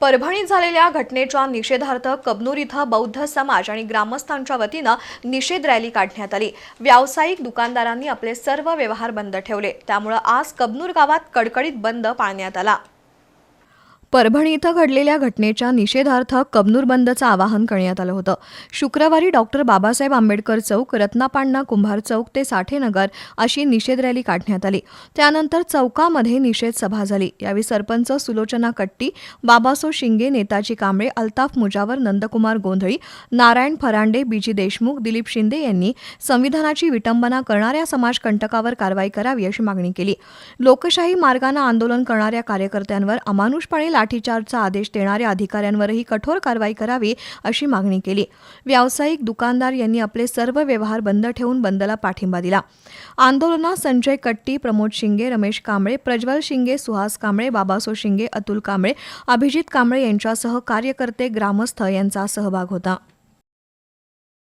परभणीत झालेल्या घटनेच्या निषेधार्थ कबनूर इथं बौद्ध समाज आणि ग्रामस्थांच्या वतीनं निषेध रॅली काढण्यात आली. व्यावसायिक दुकानदारांनी आपले सर्व व्यवहार बंद ठेवले. त्यामुळे आज कबनूर गावात कडकडीत बंद पाळण्यात आला. परभणी इथं घडलेल्या घटनेच्या निषेधार्थ कबनूर बंदचं आवाहन करण्यात आलं होतं. शुक्रवारी डॉक्टर बाबासाहेब आंबेडकर चौक रत्नापांडा कुंभार चौक ते साठेनगर अशी निषेध रॅली काढण्यात आली. त्यानंतर चौकामध्ये निषेध सभा झाली. यावेळी सरपंच सुलोचना कट्टी बाबासो शिंगे नेताजी कांबळे अल्ताफ मुजावर नंदकुमार गोंधळी नारायण फरांडे बीजी देशमुख दिलीप शिंदे यांनी संविधानाची विटंबना करणाऱ्या समाजकंटकावर कारवाई करावी अशी मागणी केली. लोकशाही मार्गानं आंदोलन करणाऱ्या कार्यकर्त्यांवर अमानुषपणे लाठीचार्जचा आदेश देणाऱ्या अधिकाऱ्यांवरही कठोर कारवाई करावी अशी मागणी केली. व्यावसायिक दुकानदार यांनी आपले सर्व व्यवहार बंद ठेवून बंदला पाठिंबा दिला. आंदोलनात संजय कट्टी प्रमोद शिंगे रमेश कांबळे प्रज्वल शिंगे सुहास कांबळे बाबासो शिंगे अतुल कांबळे अभिजित कांबळे यांच्यासह कार्यकर्ते ग्रामस्थ यांचा सहभाग होता.